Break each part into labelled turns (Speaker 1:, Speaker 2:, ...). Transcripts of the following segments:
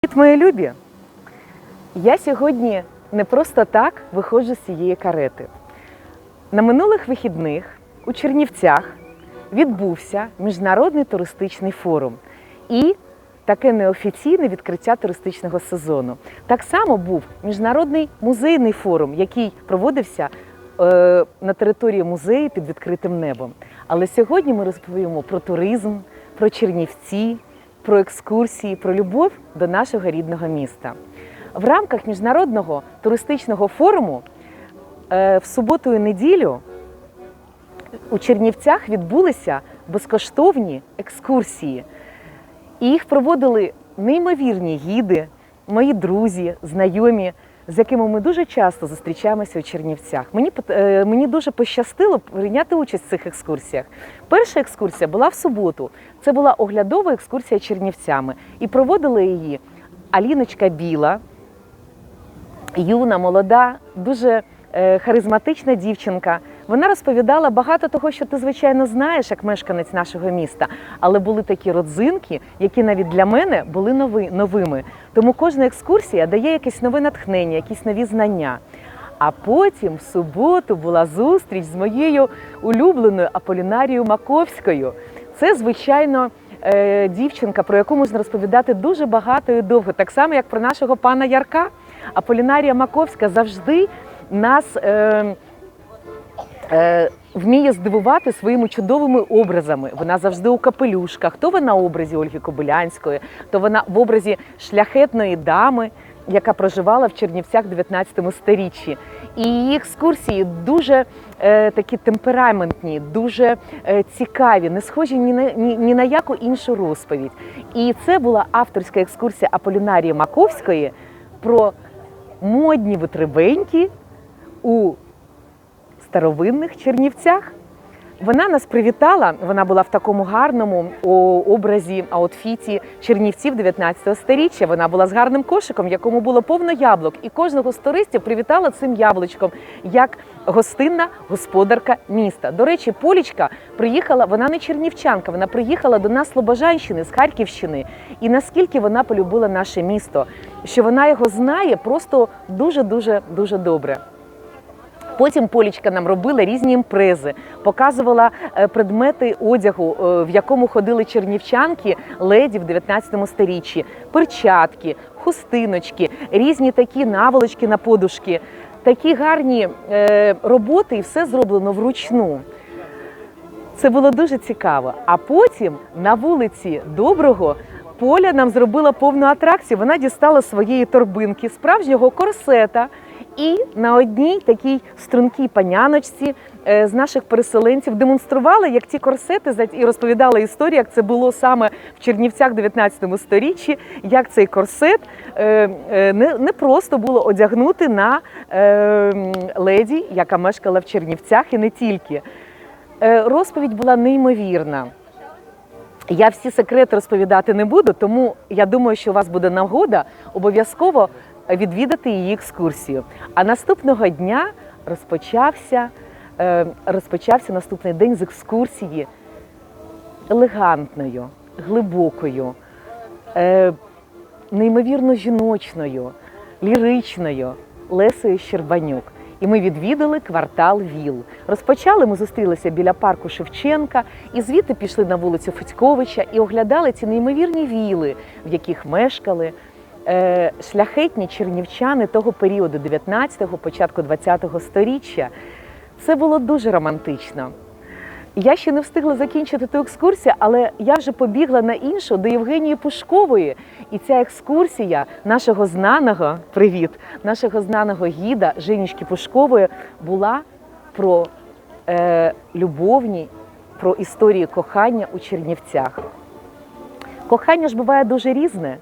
Speaker 1: Привіт, мої любі! Я сьогодні не просто так виходжу з цієї карети. На минулих вихідних у Чернівцях відбувся міжнародний туристичний форум і таке неофіційне відкриття туристичного сезону. Так само був міжнародний музейний форум, який проводився е, на території музею під відкритим небом. Але сьогодні ми розповімо про туризм, про Чернівці, про екскурсії, про любов до нашого рідного міста. В рамках міжнародного туристичного форуму е, в суботу і неділю у Чернівцях відбулися безкоштовні екскурсії. І їх проводили неймовірні гіди, мої друзі, знайомі, з якими ми дуже часто зустрічаємося у Чернівцях. Мені, е, мені дуже пощастило прийняти участь в цих екскурсіях. Перша екскурсія була в суботу. Це була оглядова екскурсія Чернівцями. І проводила її Аліночка Біла, юна, молода, дуже е, харизматична дівчинка. Вона розповідала багато того, що ти, звичайно, знаєш, як мешканець нашого міста, але були такі родзинки, які навіть для мене були нови, новими. Тому кожна екскурсія дає якесь нове натхнення, якісь нові знання. А потім в суботу була зустріч з моєю улюбленою Аполінарією Маковською. Це, звичайно, е, дівчинка, про яку можна розповідати дуже багато і довго, так само, як про нашого пана Ярка. Аполінарія Маковська завжди нас. Е, вміє здивувати своїми чудовими образами. Вона завжди у капелюшках. То вона в образі Ольги Кобилянської, то вона в образі шляхетної дами, яка проживала в Чернівцях в 19 сторіччі. І її екскурсії дуже е, такі темпераментні, дуже е, цікаві, не схожі ні на, ні, ні на яку іншу розповідь. І це була авторська екскурсія Аполінарії Маковської про модні витребеньки у старовинних Чернівцях. Вона нас привітала. Вона була в такому гарному образі, аутфіті Чернівців 19 століття. Вона була з гарним кошиком, в якому було повно яблук. І кожного з туристів привітала цим яблучком як гостинна господарка міста. До речі, Полічка приїхала. Вона не чернівчанка, вона приїхала до нас з Слобожанщини, з Харківщини. І наскільки вона полюбила наше місто, що вона його знає просто дуже дуже дуже добре. Потім Полічка нам робила різні імпрези, показувала е, предмети одягу, е, в якому ходили чернівчанки леді в 19 сторіччі, перчатки, хустиночки, різні такі наволочки на подушки, такі гарні е, роботи, і все зроблено вручну. Це було дуже цікаво. А потім на вулиці Доброго Поля нам зробила повну атракцію. Вона дістала своєї торбинки справжнього корсета. І на одній такій стрункій паняночці е, з наших переселенців демонструвала, як ці корсети і розповідала історію, як це було саме в Чернівцях 19 сторіччі, як цей корсет е, е, не, просто було одягнути на леді, яка мешкала в Чернівцях, і не тільки. Розповідь була неймовірна. Я всі секрети розповідати не буду, тому я думаю, що у вас буде нагода обов'язково відвідати її екскурсію. А наступного дня розпочався, е, розпочався наступний день з екскурсії елегантною, глибокою, е, неймовірно жіночною, ліричною Лесею Щербанюк. І ми відвідали квартал ВІЛ. Розпочали ми зустрілися біля парку Шевченка, і звідти пішли на вулицю Федьковича і оглядали ці неймовірні віли, в яких мешкали шляхетні чернівчани того періоду 19-го, початку 20-го сторіччя. Це було дуже романтично. Я ще не встигла закінчити ту екскурсію, але я вже побігла на іншу до Євгенії Пушкової. І ця екскурсія нашого знаного привіт, нашого знаного гіда Женічки Пушкової була про е, любовні, про історії кохання у Чернівцях. Кохання ж буває дуже різне.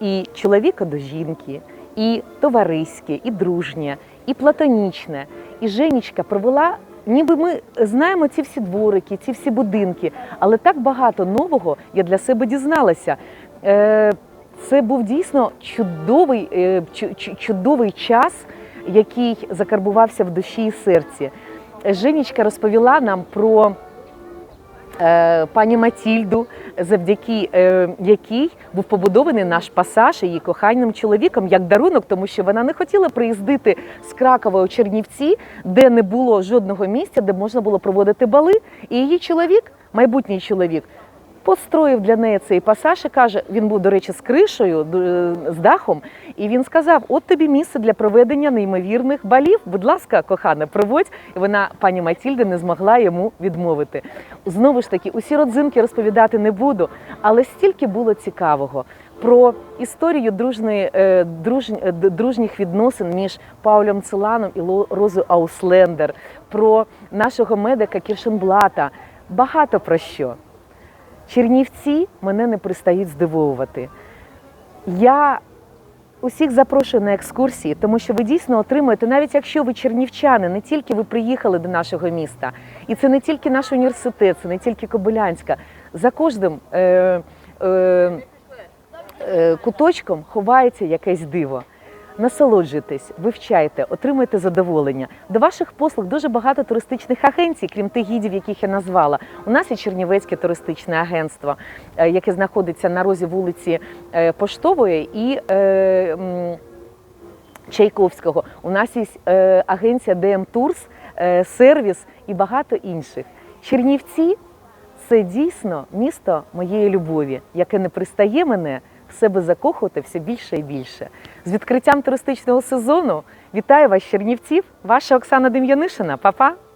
Speaker 1: І чоловіка до жінки, і товариське, і дружнє, і платонічне. І Женічка провела, ніби ми знаємо ці всі дворики, ці всі будинки, але так багато нового я для себе дізналася. Е, Це був дійсно чудовий, е, чу- чу- чудовий час, який закарбувався в душі і серці. Женічка розповіла нам про пані Матільду, завдяки е, якій був побудований наш пасаж її коханим чоловіком як дарунок, тому що вона не хотіла приїздити з Кракова у Чернівці, де не було жодного місця, де можна було проводити бали. І її чоловік, майбутній чоловік, построїв для неї цей пасаж і каже: він був, до речі, з кришею, з дахом. І він сказав: От тобі місце для проведення неймовірних балів. Будь ласка, кохана, проводь. І вона, пані Матільда, не змогла йому відмовити. Знову ж таки, усі родзинки розповідати не буду, але стільки було цікавого. Про історію е, друж, е, дружніх відносин між Паулем Целаном і Розою Ауслендер, про нашого медика Кіршенблата. Багато про що. Чернівці мене не пристають здивовувати. Я усіх запрошую на екскурсії, тому що ви дійсно отримуєте, навіть якщо ви чернівчани, не тільки ви приїхали до нашого міста, і це не тільки наш університет, це не тільки Кобилянська. За кожним е, е, е, куточком ховається якесь диво. Насолоджуйтесь, вивчайте, отримуйте задоволення. До ваших послуг дуже багато туристичних агенцій, крім тих гідів, яких я назвала. У нас є Чернівецьке туристичне агентство, е, яке знаходиться на розі вулиці е, Поштової і е, Чайковського. У нас є агенція DM Tours, сервіс і багато інших. Чернівці це дійсно місто моєї любові, яке не пристає мене в себе закохувати все більше і більше. З відкриттям туристичного сезону вітаю вас, Чернівців, ваша Оксана Дем'янишина. Па-па!